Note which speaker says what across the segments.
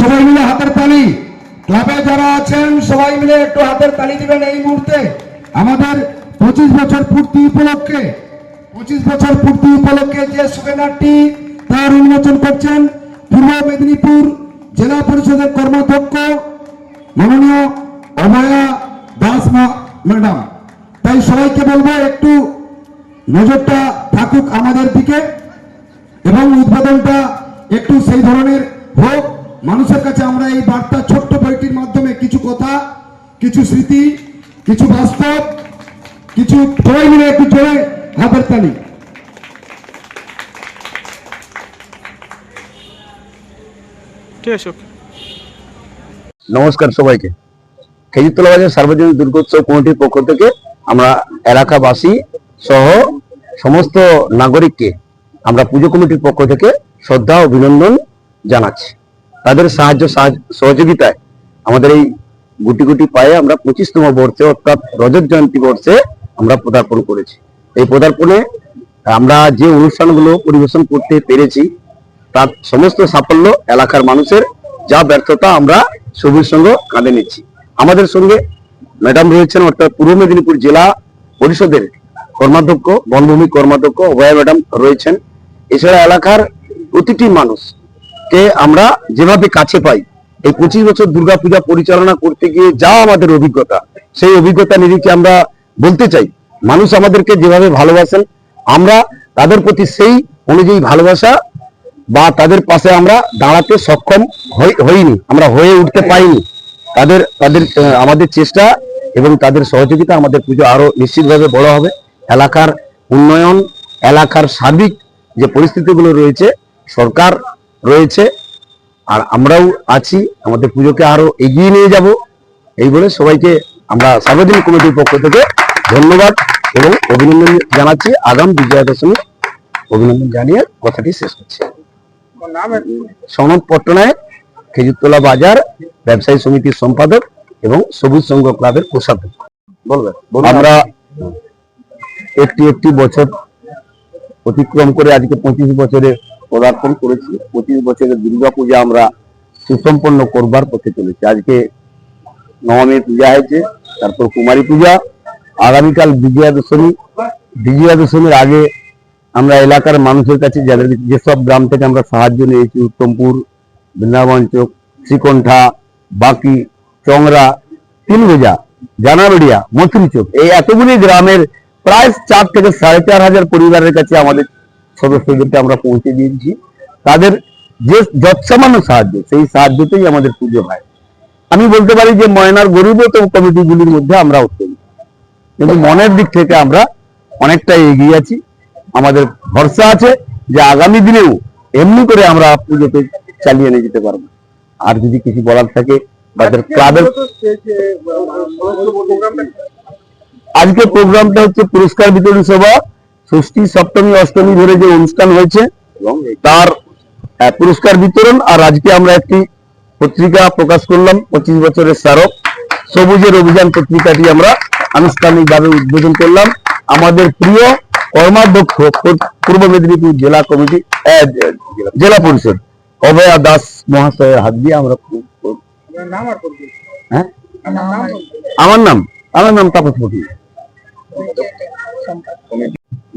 Speaker 1: সবাই মিলে হাতের তালি। ক্লাবে যারা আছেন, সবাই মিলে একটু হাতের তালি দিবেন এই মুহূর্তে। আমাদের পঁচিশ বছর পূর্তি উপলক্ষে, পঁচিশ বছর পূর্তি উপলক্ষে যে সুবেনারটি তার উন্মোচন করছেন, পূর্ব মেদিনীপুর জেলা পরিষদের কর্মাধ্যক্ষ মাননীয় অভয়া দাস ম্যাডাম। তাই সবাইকে বলব, একটু নজরটা থাকুক আমাদের দিকে এবং উদ্বোধনটা একটু সেই ধরনের হোক। মানুষের কাছে আমরা এই বার্তা ছোট্ট বইটির মাধ্যমে কিছু কথা কিছু স্মৃতি কিছু বাস্তব কিছু সবাই মিলে একটু জোরে হাতের তালি।
Speaker 2: ঠিক আছে ওকে
Speaker 3: নমস্কার সবাইকে। খেজুরতলা বাজার সার্বজনীন দুর্গোৎসব কমিটির পক্ষ থেকে আমরা এলাকাবাসী সহ সমস্ত নাগরিককে আমরা পুজো কমিটির পক্ষ থেকে শ্রদ্ধা অভিনন্দন জানাচ্ছি। তাদের সাহায্য সহযোগিতায় আমাদের এই গুটি গুটি পায়ে আমরা পঁচিশতম বর্ষে অর্থাৎ রজত জয়ন্তী বর্ষে আমরা পদার্পণ করেছি। এই পদার্পণে আমরা যে অনুষ্ঠানগুলো পরিবেশন করতে পেরেছি, তার সমস্ত সাফল্য এলাকার মানুষের যা ব্যর্থতা আমরা সবুজ সঙ্গে কাঁধে নিচ্ছি। আমাদের সঙ্গে ম্যাডাম রয়েছেন অর্থাৎ পূর্ব মেদিনীপুর জেলা পরিষদের কর্মাধ্যক্ষ, বনভূমি কর্মাধ্যক্ষ অভয়া ম্যাডাম রয়েছেন। এছাড়া এলাকার প্রতিটি মানুষকে আমরা যেভাবে কাছে পাই। এই পঁচিশ বছর দুর্গাপূজা পরিচালনা করতে গিয়ে যা আমাদের অভিজ্ঞতা, সেই অভিজ্ঞতা নিরিখে আমরা বলতে চাই। মানুষ আমাদেরকে যেভাবে ভালোবাসেন, আমরা তাদের প্রতি সেই অনুযায়ী ভালোবাসা বা তাদের পাশে আমরা দাঁড়াতে সক্ষম হইনি, আমরা হয়ে উঠতে পাইনি। তাদের তাদের আমাদের চেষ্টা এবং তাদের সহযোগিতা আমাদের পুজো আরও নিশ্চিতভাবে বড় হবে। এলাকার উন্নয়ন, এলাকার সার্বিক যে পরিস্থিতিগুলো রয়েছে, সরকার রয়েছে। আর আমরাও আছি আমাদের পুজোকে আরও এগিয়ে নিয়ে যাব। এই বলে সবাইকে আমরা সার্বজনীন কমিটির পক্ষ থেকে ধন্যবাদ এবং অভিনন্দন জানাচ্ছি। আগাম বিজয়া দশমী অভিনন্দন জানিয়ে কথাটি শেষ করছি। সনদ পট্টনায়ক খেজুরতলা বাজার ব্যবসায়ী সমিতির সম্পাদক এবং সবুজ সংঘ ক্লাবের কোষাধ্যক্ষ। বলবেন আমরা একটি একটি বছর অতিক্রম করে আজকে পঁচিশ বছরে পদার্পণ করেছি। পঁচিশ বছরের দুর্গা পূজা আমরা সুসম্পন্ন করবার পথে চলেছি। আজকে নবমী পূজা হয়েছে, তারপর কুমারী পূজা। আগামীকাল বিজয়া দশমী বিজয়া দশমীর আগে আমরা এলাকার মানুষের কাছে যাদের যেসব গ্রাম থেকে আমরা সাহায্য নিয়েছি, উত্তমপুর, বৃন্দাবন চোখ শ্রীকণ্ঠা, বাকি, চংরা তিনভেজা জানাবেড়িয়া, মথুরি চোখ এই এতগুলি গ্রামের প্রায় চার থেকে সাড়ে চার হাজার পরিবারের কাছে আমাদের সদস্যদেরকে আমরা পৌঁছে দিয়েছি। তাদের যে যৎসামান্য সাহায্য, সেই সাহায্যতেই আমাদের পুজো হয়। আমি বলতে পারি যে ময়নার গরিবত কমিটিগুলির মধ্যে আমরা উত্তম কিন্তু মনের দিক থেকে আমরা অনেকটাই এগিয়ে আছি। আমাদের ভরসা আছে যে আগামী দিনেও এমনি করে আমরা পুজোকে চালিয়ে নিয়ে যেতে পারব। আর যদি কিছু বলার থাকে আজকে প্রোগ্রামটা হচ্ছে পুরস্কার বিতরণ সভা। ষষ্ঠী সপ্তমী অষ্টমী ধরে যে অনুষ্ঠান হয়েছে তার পুরস্কার বিতরণ আর আজকে আমরা একটি পত্রিকা প্রকাশ করলাম পঁচিশ বছরের স্মারক। সবুজের অভিযান পত্রিকাটি আমরা আনুষ্ঠানিকভাবে উদ্বোধন করলাম। আমাদের প্রিয় কর্মাধ্যক্ষ পূর্ব মেদিনীপুর জেলা কমিটি জেলা পরিষদ অভয়া দাস মহাশয়ের হাত দিয়ে আমরা হ্যাঁ? আমার নাম আমার নাম তাপস পটি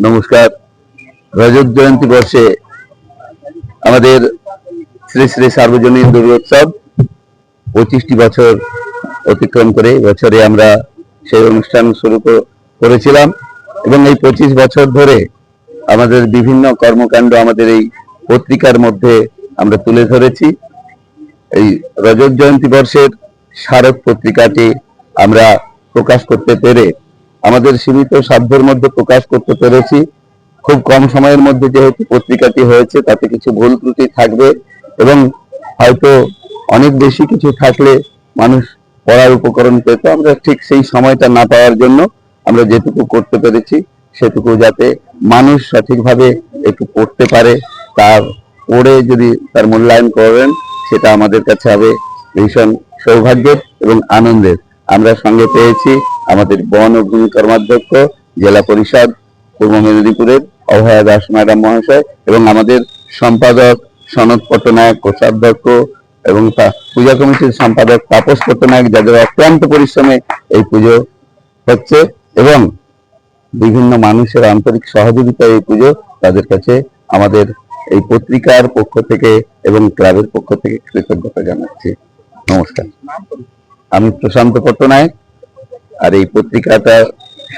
Speaker 3: নমস্কার। রজত জয়ন্তী বর্ষে আমাদের শ্রী শ্রী সার্বজনীন দুর্গোৎসব পঁচিশটি বছর অতিক্রম করে বছরে আমরা সেই অনুষ্ঠান শুরু করেছিলাম এবং এই পঁচিশ বছর ধরে আমাদের বিভিন্ন কর্মকাণ্ড আমাদের এই পত্রিকার মধ্যে আমরা তুলে ধরেছি। এই রজত জয়ন্তী বর্ষের স্মারক পত্রিকাটি আমরা প্রকাশ করতে পেরে আমাদের সীমিত সাধ্যের মধ্যে প্রকাশ করতে পেরেছি। খুব কম সময়ের মধ্যে যেহেতু পত্রিকাটি হয়েছে, তাতে কিছু ভুল ত্রুটি থাকবে এবং হয়তো অনেক বেশি কিছু থাকলে মানুষ পড়ার উপকরণ পেত। আমরা ঠিক সেই সময়টা না পাওয়ার জন্য আমরা যেটুকু করতে পেরেছি, সেটুকু যাতে মানুষ সঠিকভাবে একটু পড়তে পারে তার পড়ে যদি তার মূল্যায়ন করেন, সেটা আমাদের কাছে হবে ভীষণ সৌভাগ্যের এবং আনন্দের। আমরা সঙ্গে পেয়েছি আমাদের বন ও ভূমি কর্মাধ্যক্ষ জেলা পরিষদ, পূর্ব মেদিনীপুরের অভয়া দাস ম্যাডাম মহাশয় এবং আমাদের সম্পাদক সনদ পট্টনায়ক, কোষাধ্যক্ষ এবং তা- পূজা কমিটির সম্পাদক তাপস পট্টনায়ক, যাদের অক্লান্ত পরিশ্রমে এই পুজো হচ্ছে এবং বিভিন্ন মানুষের আন্তরিক সহযোগিতায় এই পুজো তাদের কাছে আমাদের এই পত্রিকার পক্ষ থেকে এবং ক্লাবের পক্ষ থেকে কৃতজ্ঞতা জানাচ্ছি। নমস্কার। আমি প্রশান্ত পট্টনায়ক। আর এই পত্রিকাটা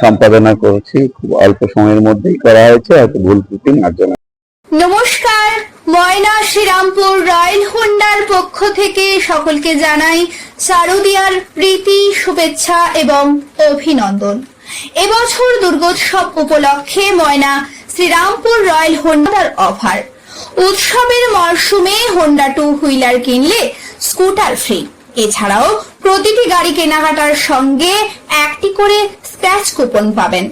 Speaker 3: সম্পাদনা করছি, খুব অল্প সময়ের মধ্যেই করা হয়েছে, হয়তো ভুল ত্রুটি মার্জনা
Speaker 4: নমস্কার, ময়না শ্রীরামপুর রয়্যাল হোন্ডার পক্ষ থেকে সকলকে জানাই শারদিয়ার প্রীতি, শুভেচ্ছা এবং অভিনন্দন। এবছর দুর্গোৎসব উপলক্ষে ময়না শ্রীরামপুর রয়্যাল হোন্ডার অফার উৎসবের মরশুমে হোন্ডা টু হুইলার কিনলে স্কুটার ফ্রি এছাড়াও প্রতিটি গাড়ি কেনাকাটার সঙ্গে একটি করে স্ক্র্যাচ কুপন পাবেন।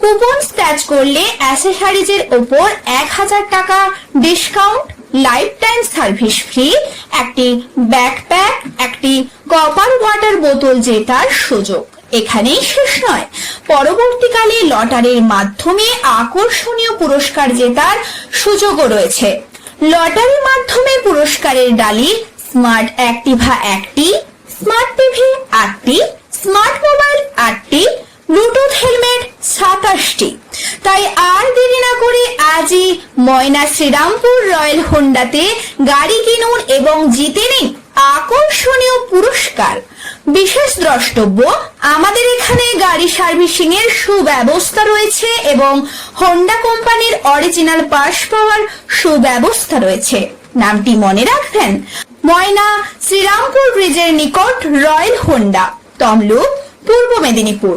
Speaker 4: কুপন স্ক্র্যাচ করলে অ্যাসেসারিজের ওপর এক হাজার টাকা discount life time service free, একটি ব্যাকপ্যাক, একটি কপার ওয়াটার বোতল জেতার সুযোগ। এখানেই শেষ নয়। পরবর্তীকালে লটারির মাধ্যমে আকর্ষণীয় পুরস্কার জেতার সুযোগও রয়েছে। লটারির মাধ্যমে পুরস্কারের ডালি স্মার্ট অ্যাক্টিভা একটি, স্মার্ট টিভি আটটি, স্মার্ট মোবাইল আটটি, ব্লুটুথ হেলমেট সাতাশটি। তাই আর দেরি না করে আজই ময়না শ্রীরামপুর রয়্যাল হোন্ডাতে গাড়ি কিনুন এবং জিতে নিন আকর্ষণীয় পুরস্কার। বিশেষ দ্রষ্টব্য, আমাদের এখানে গাড়ি সার্ভিসিং এর সুব্যবস্থা রয়েছে এবং হোন্ডা কোম্পানির অরিজিনাল পার্স পাওয়ার সুব্যবস্থা রয়েছে। নামটি মনে রাখবেন ময়না শ্রীরামপুর ব্রিজের নিকট রয়্যাল হোন্ডা তমলুক পূর্ব মেদিনীপুর।